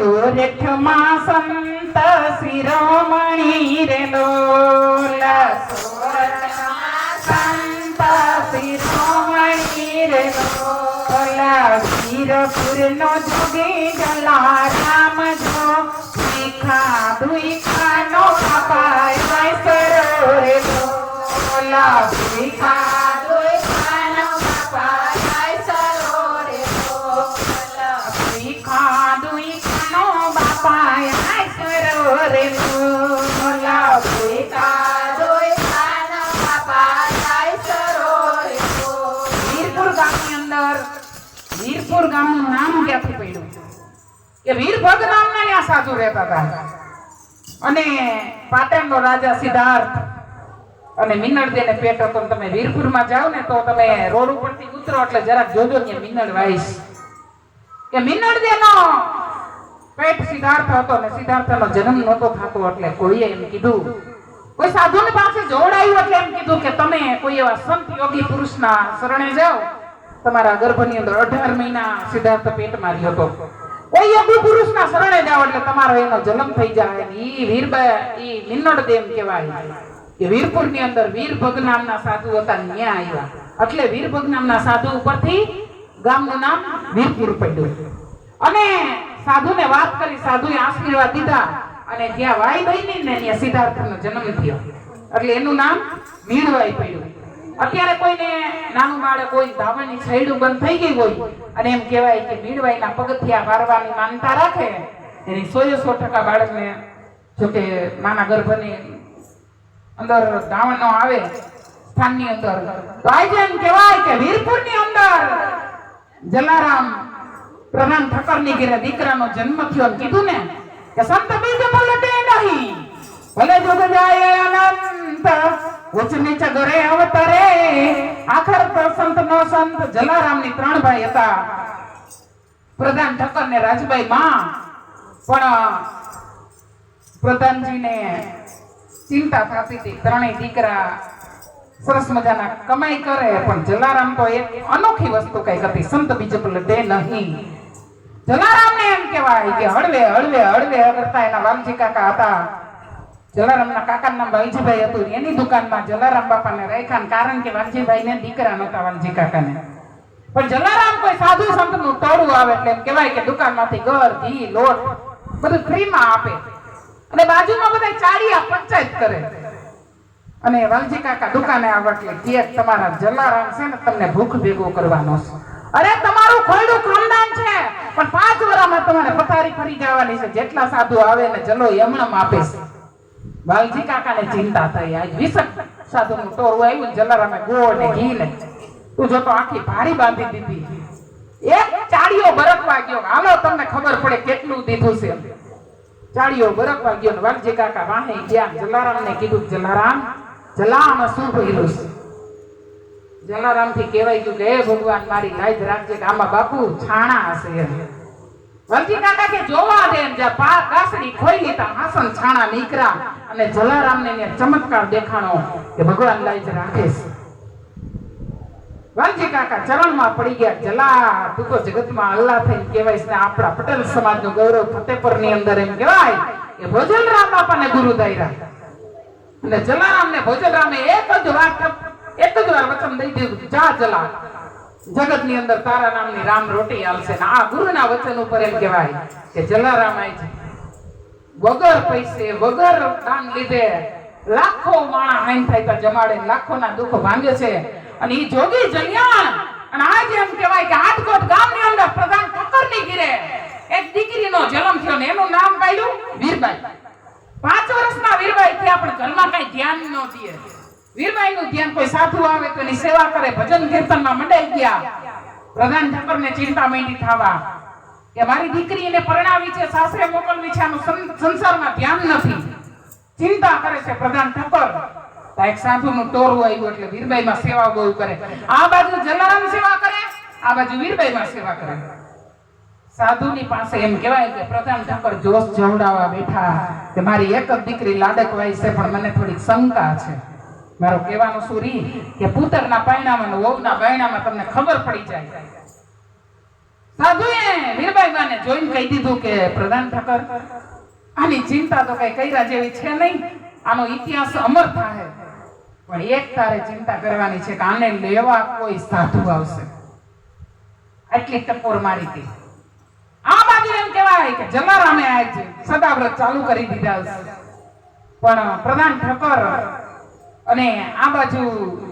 સોરઠમાં સંત શિરોમણી રે લોલ સંત શિરોમણી રે લોલ વીરપુરનો જલા રામ જો શિખા દુઈખાનો કે વીરભદ્ર નામના ત્યાં સાધુ રહેતા હતા. અને પાટણનો રાજા સિદ્ધાર્થ અને મિનળદેને પેટ હતો ને તમે વીરપુરમાં જાઓ ને તો તમે રોડ ઉપરથી ઉતરો એટલે જરાક જોજો ને મિનળ વાઈશ કે મિનળદેનો પેટ સિદ્ધાર્થ હતો ને સિદ્ધાર્થનો જન્મ નહોતો થતો એટલે કોઈએ એમ કીધું, કોઈ સાધુની પાસે જોડાયું એટલે એમ કીધું કે તમે કોઈ એવા સંત યોગી પુરુષના શરણે જાઓ. તમારા ગર્ભની અંદર અઢાર મહિના સિદ્ધાર્થ પેટમાં રહ્યો હતો. કોઈ યોગી પુરુષના શરણે જાઓ એટલે તમારો એનો જન્મ થઈ જાય ઈ વીરબા, ઈ મિન્નડદેમ કહેવાય. એ વીરપુરની અંદર વીરભગ નામના સાધુ હતા ન્યા આવ્યા. એટલે વીરભગ નામના સાધુ ઉપરથી ગામનું નામ વીરપુર પડ્યું. અને સાધુને વાત કરી, સાધુએ આશીર્વાદ દીધા અને જ્યાં વાઈ બની ને ત્યાં સિદ્ધાર્થનો જન્મ થયો. એટલે એનું નામ મીણવાઈ પડ્યું. અત્યારે કોઈને નાનું બાળક કોઈ ધાવણની છૈડું બંધ થઈ ગઈ હોય અને એમ કહેવાય કે મીડવાઈના પગથિયા વારવાની માનતા રાખે, એની સોએ સો ટકા બાળકને જોકે નાના ગર્ભની અંદર ધાવણ નો આવે, સ્થાનની અંદર. ભાઈજન એમ કહેવાય કે વીરપુરની અંદર જલારામ પ્રધાન ઠક્કરની ઘેરે દીકરાનો જન્મ થયો ને કીધું ને, કે સંત બીજ પલટે નહીં. ભલે જુગ જાય અનંત ચિંતા થતી ત્રણેય દીકરા સરસ મજાના કમાઈ કરે, પણ જલારામ તો એક અનોખી વસ્તુ કઈ હતી. સંત બીજ દે નહીં. જલારામ ને એમ કહેવાય કે હળવે હળવે હળવે કરતા એના વાલજી કાકા હતા. જલારામના કાકાનું નામ વાલજીભાઈ હતું. એની દુકાનમાં જલારામ બાપાને રાખ્યા કારણ કે વાલજીભાઈને દીકરા નહોતા વાલજી કાકાને. પણ જલારામ કોઈ સાધુ સંતનું ટોળું આવે એટલે એમ કહેવાય કે દુકાનમાંથી ઘર, ઘી, લોટ બધું ફ્રીમાં આપે. અને બાજુમાં બધા ચાળિયા પંચાયત કરે. અને વાલજી કાકા દુકાને આવે એટલે કે તમારા જલારામ છે ને તમને ભૂખ ભેગો કરવાનો છે. અરે, તમારું ખોયડું ખાનદાન છે, પણ પાંચ વર્ષમાં તમારે પથારી ફરી જવાની છે. જેટલા સાધુ આવે ને જલો એમણમ આપે છે. વાલજી કાકાને ચિંતા થઈ આજ વિસક સાધુનું ટોરું આવ્યું જલારામે ગોળ ને ઘી ને તું જો તો આખી ભારી બાંધી દીધી એક ચાળીઓ બરકવા ગયો. હાલો તમને ખબર પડે કેટલું દીધું છે ચાળીઓ બરકવા ગયો ને વાલજી કાકા વાહે ગયા જલારામ ને કીધું જલારામ, જલામ શું ભર્યું છે. જલારામથી કહેવાય ગયું કે, હે ભગવાન, મારી લાજ રાખજે કે આમાં બાપુ છાણા હશે અલ્લાહ થઈ કહેવાય આપણા પટેલ સમાજનું ગૌરવ ફતેપરની અંદર એમ કહેવાય કે ભોજનરામ બાપાને ગુરુ દાયરા. અને જલારામ ને ભોજનરામે એક જ વાત એક જ વાર વચન દઈ દીધું. જા જલા. જગતની અંદર તારા નામની રામ રોટી આવશે આ ગુરુના વચન ઉપર એમ કહેવાય કે જલારામ આય છે, વગર પૈસે, વગર દાન લીધે લાખો માણા હાઈન થાય તો જમાડે લાખો ના દુઃખ ભાંગે છે. અને ઈ જોગી જલ્યાણ. અને આજે એમ કહેવાય કે આટકોટ ગામની અંદર પ્રધાન ઠક્કરની ગીરે એક દીકરીનો જન્મ થયો ને એનું નામ પાડ્યું વીરબાઈ. પાંચ વર્ષના વીરબાઈ થયા, પણ ઘરમાં કઈ ધ્યાન ન દે. વીરબાઈ નું ધ્યાન કોઈ સાધુ આવે તો એની સેવા કરે, ભજન કીર્તનમાં મંડાઈ ગયા. પ્રધાન ઠાકર ને ચિંતા માંડી થવા કે મારી દીકરીને પરણાવી છે, સાસરે મોકલવી છે, આનું સંસારમાં ધ્યાન નથી. ચિંતા કરે છે પ્રધાન ઠાકર. એક સાધુ નું ટોરું આવ્યું એટલે વીરબાઈમાં સેવા બહુ કરે. આ બાજુ જલારામ સેવા કરે, આ બાજુ વીરબાઈમાં સેવા કરે. સાધુની પાસે એમ કહેવાય કે પ્રધાન ઠાકર જોશ જવડાવવા બેઠા કે મારી એક જ દીકરી લાડકવાઈ છે, પણ મને થોડીક શંકા છે. મારો કહેવાનો શું રી કે પુત્રના પાયણામાં અને વહુના બાયણામાં તમને ખબર પડી જાય. સાધુએ વીરબાઈ બાને જોઈને કહી દીધું કે, પ્રધાન ઠાકર, આની ચિંતા તો કઈ કર્યા જેવી છે નહીં. આનો ઇતિહાસ અમર થાય પણ એક તારે ચિંતા કરવાની છે કે આને લેવા કોઈ સાધુ આવશે. આટલી ટકોર મારી હતી. આ બાજુ એમ કહેવાય કે જલારામે આજે સદાવ્રત ચાલુ કરી દીધા પણ પ્રધાન ઠક્કર અને આ બાજુ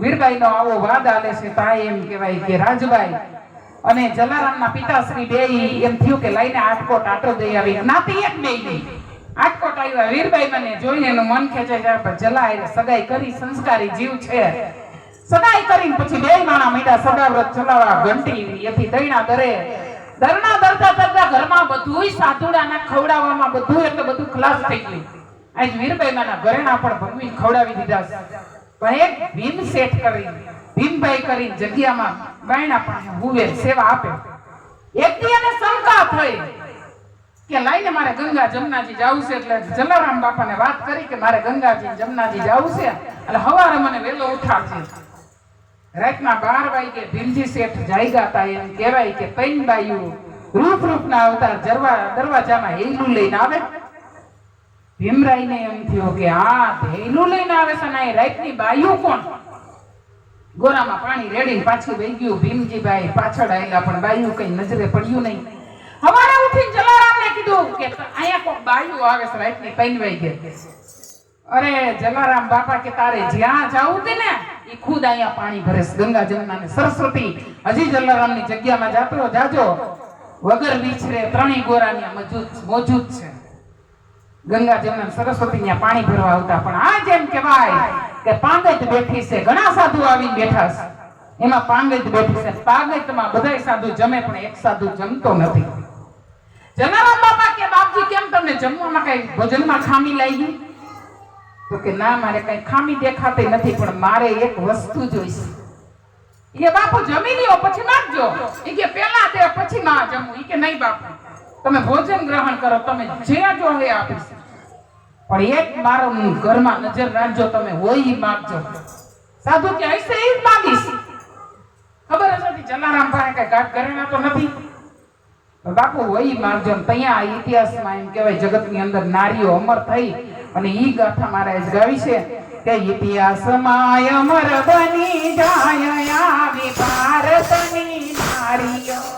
વીરબાઈ નો આવો વાદ આલે છે તા એમ કહેવાય કે રાજબાઈ અને જલારામના પિતાશ્રી બે એમ થયું કે લઈને આટકોટ આટો દઈ આવી. નાતી એક બે. આટકોટ આવ્યા. વીરબાઈ મને જોઈને એનું મન ખેંચાઈ જાય પણ જલા સગાઈ કરી, સંસ્કારી જીવ છે. સગાઈ કરીને પછી બે માણા મીડા સદાવ્રત ચલાવવા ઘંટી એથી દૈણા દરે. દરના દરતા દરતા ઘરમાં બધુંય સાધુડાના ખવડાવવામાં બધું એટલે બધું ખલાસ થઈ ગયું. આજ વીરબાઈમાના ઘરેણા પણ ભગવી ખવડાવી દીધા પણ એક ભીમ શેઠ કરી, ભીમભાઈ કરી જગ્યામાં બાયણા પણ હુવે સેવા આપે. એક દી એને શંકા થઈ કે લઈને મારે ગંગા જમનાજી જવું છે એટલે જલારામ બાપાને વાત કરી કે મારે ગંગાજી જમનાજી જવું છે એટલે હવારે મને વેલો ઉઠાડશે રાતના બાર વાગે ભીમજી શેઠ જાયગા હતા એમ કહેવાય કે પૈન રૂપ રૂપના અવતાર દરવાજામાં હેલું લઈને આવે. ભીમરાઈને એમ થયો કે આ હેલું લઈને આવે છે ને રાતની બાયું કોણ? ગોરામાં પાણી રેડીને પાછું વહી ગયું. ભીમજીભાઈ પાછળ આવેલા પણ બાયું કઈ નજરે પડ્યું નહીં. હવારે ઉઠીને જલારામને કીધું કે અહીંયા કોક બાયું આવે છે રાતની પૈન ગઈ અરે જલારામ બાપા કે તારે જ્યાં જાવું તે ને એ ખુદ અહીંયા પાણી ભરે છે. ગંગા જમના ને સરસ્વતી, હજી જલારામની જગ્યામાં જાતો જાજો. વગર વિછરે ત્રણેય ગોરાની મોજૂદ મોજૂદ છે. ગંગા જમના સરસ્વતી ત્યાં પાણી ભરવા આવતા. પણ આ જેમ કહેવાય કે પાંગત બેઠી છે ઘણા સાધુ આવીને બેઠા છે. એમાં પાંગત બેઠી છે પાંગતમાં બધાય સાધુ જમે, પણ એક સાધુ જમતો નથી. જનારામ બાપા કે, બાપજી, કેમ તમને જમવામાં કઈ ભોજનમાં ખામી લાગી? તો કે, ના, મારે કઈ ખામી દેખાતી નથી, પણ મારે એક વસ્તુ જોઈશે. એ બાપુ, જમી લ્યો, પછી માગજો. એ કે પેલા દે પછી માં જમવું એ કે, નહીં, બાપુ. તમે ભોજન ગ્રહણ કરો, તમે જે જો એ આપીશ પણ એક મારો ઘરમાં નજર રાખજો, તમે હોય માગજો. સાધુ કે હશે એ જ માગીશ. ખબર જ નથી જલારામ પાસે કઈ ઘાટ ઘરેણા તો નથી. બાપુ હોય ત્યાં આ ઇતિહાસમાં એમ કહેવાય, જગતની અંદર નારીઓ અમર થઈ અને ઈ ગાથા મારા જ ગાવી છે કે ઇતિહાસમાં અમર બની જાય આવી ભારતની નારીઓ.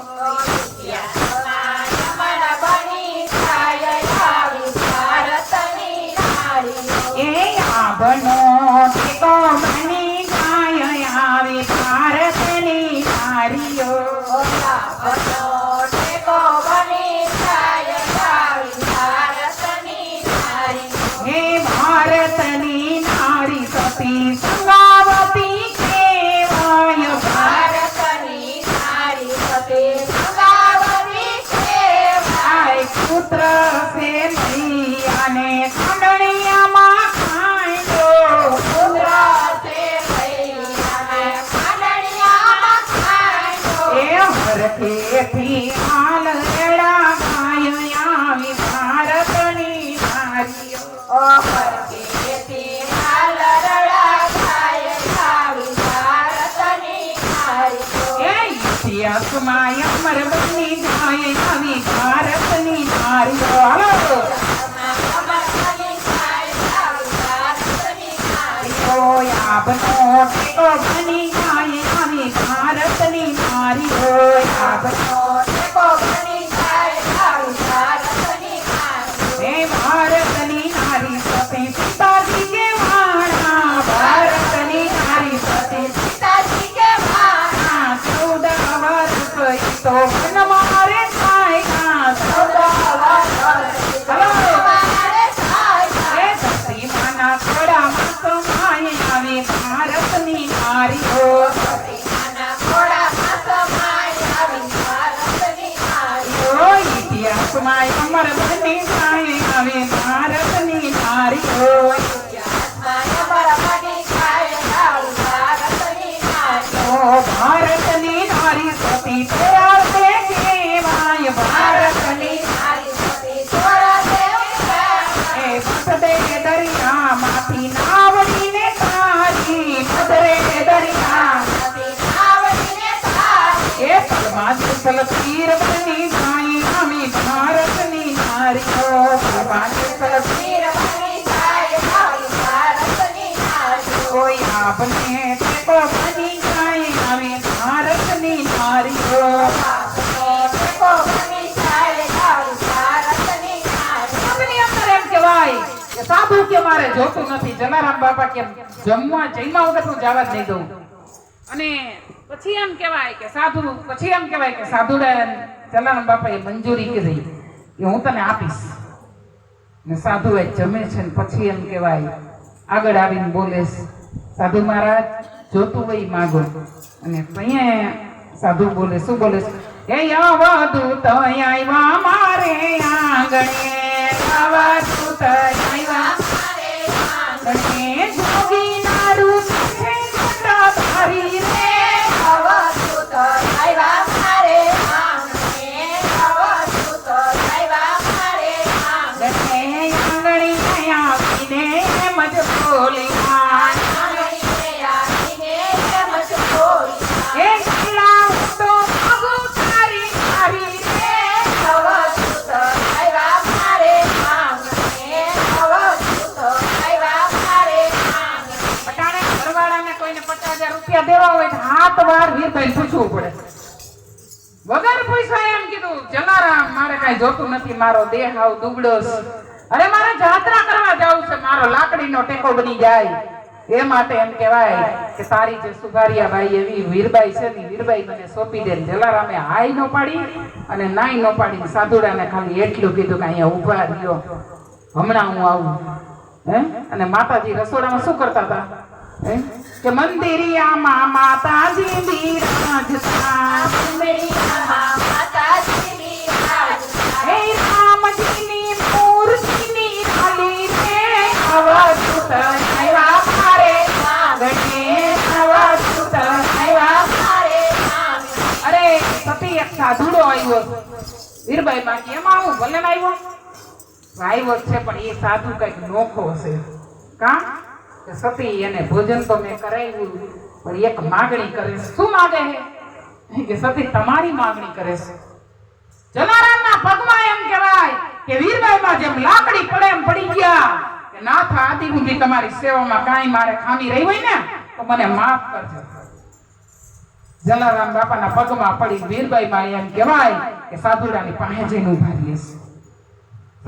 Oh, કે મારે જોતું નથી. જલારામ બાપા કે જમવા જઈમાં વગર હું જવા જ નહીં દઉં. અને પછી એમ કહેવાય કે સાધુ, પછી એમ કહેવાય કે સાધુ જલારામ બાપાએ મંજૂરી કરી કે હું તને આપીશ. ને સાધુ એ જમે છે ને પછી એમ કહેવાય, આગળ આવીને બોલે સાધુ મહારાજ, જોતું હોય માગો. અને અહીંયા સાધુ બોલે, શું બોલે એ અવધૂત આવ્યા મારે આંગણે અવધૂત મારે આંગણે જોગી નારું જટાધારી રે પૂછવું પડે. વગર પૈસા એમ કીધું, જલારામ, મારે કઈ જોતું નથી, મારો દેહ આવ દુબળો અરે મારે જાત્રા કરવા જવું છે, મારો લાકડીનો ટેકો બની જાય. એ માટે એમ કહેવાય કે તારી જે સુગારિયા ભાઈ એવી વીરબાઈ છે ને, વીરબાઈ મને સોંપી દે જલારામે હાય નો પાડી અને નાઈ નો પાડી સાધુડાને ખાલી એટલું કીધું કે અહીંયા ઊભા રહ્યો. હમણાં હું આવું. હે? અને માતાજી રસોડામાં શું કરતા હતા? હે? કે મંદિરિયામાં માતાજી બિરાજતા. મંદિરમાં માતાજી બિરાજતા. હે રામજીની મૂર્તિની ઢાલી રે અવધૂત આવ્યા મારે આવ્યા મારે. અરે સતી, એક સાધુડો આવ્યો. વીરભાઈ માં કેમ આવું ભલે આવ્યો? છે, પણ એ સાધુ કંઈક નોખો છે કા? કે સતી, એને ભોજન તો મેં કરાવ્યું, પણ એક માગણી કરે છે. શું માગે હે? કે સતી, તમારી માગણી કરે છે. જલારામના પગમાં એમ કહેવાય કે વીરબાઈમાં જેમ લાકડી પડે એમ પડી ગયા કે નાથ આદિ સુધી તમારી સેવામાં કાંઈ મારે ખામી રહી હોય ને, તો મને માફ કરજો. જલારામ બાપાના પગમાં પડી વીરબાઈમાં એમ કહેવાય કે સાધુરાની પાસે જઈને ઊભા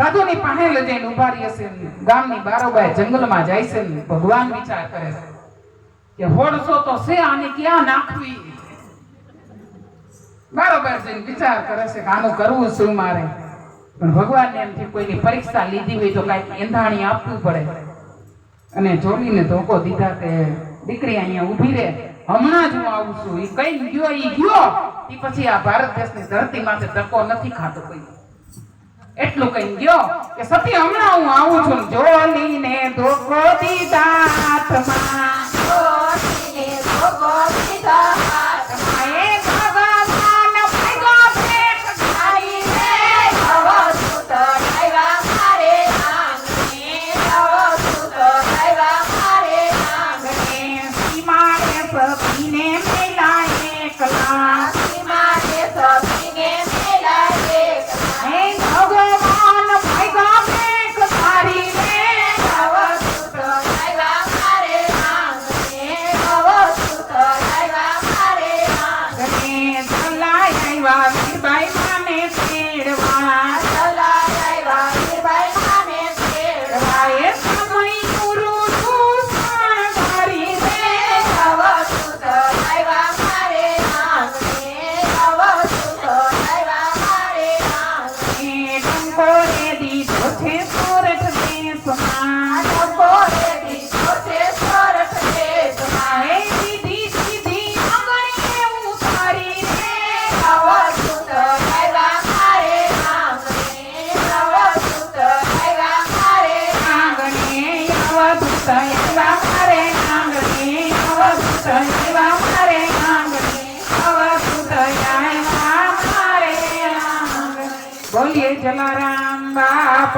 સાધુની પાસે લઈ જઈને ઊભા રહી હશે ગામની બારોબાઈ જંગલમાં જાય છે ભગવાન વિચાર કરે છે કે હોડસો તો છે આને ક્યાં નાખવી? બારોબાર જઈને વિચાર કરે છે કે આનું કરવું શું મારે? પણ ભગવાનને એમ છે કોઈની પરીક્ષા લીધી હોય તો કાંઈક એંધાણી આપવું પડે. અને જોડીને ધોકો દીધા કે દીકરી અહીંયા ઊભી રહે. હમણાં જ હું આવું છું. એ કઈ ગયો એ ગયો. ઈ પછી આ ભારત દેશની ધરતી માટે ધક્કો નથી ખાતો કોઈ. એટલું કહી ગયો કે સતી, હમણાં હું આવું છું. જોલીને ધોકો દીધા હાથમાં ભોગો દીધા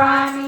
આવ્યા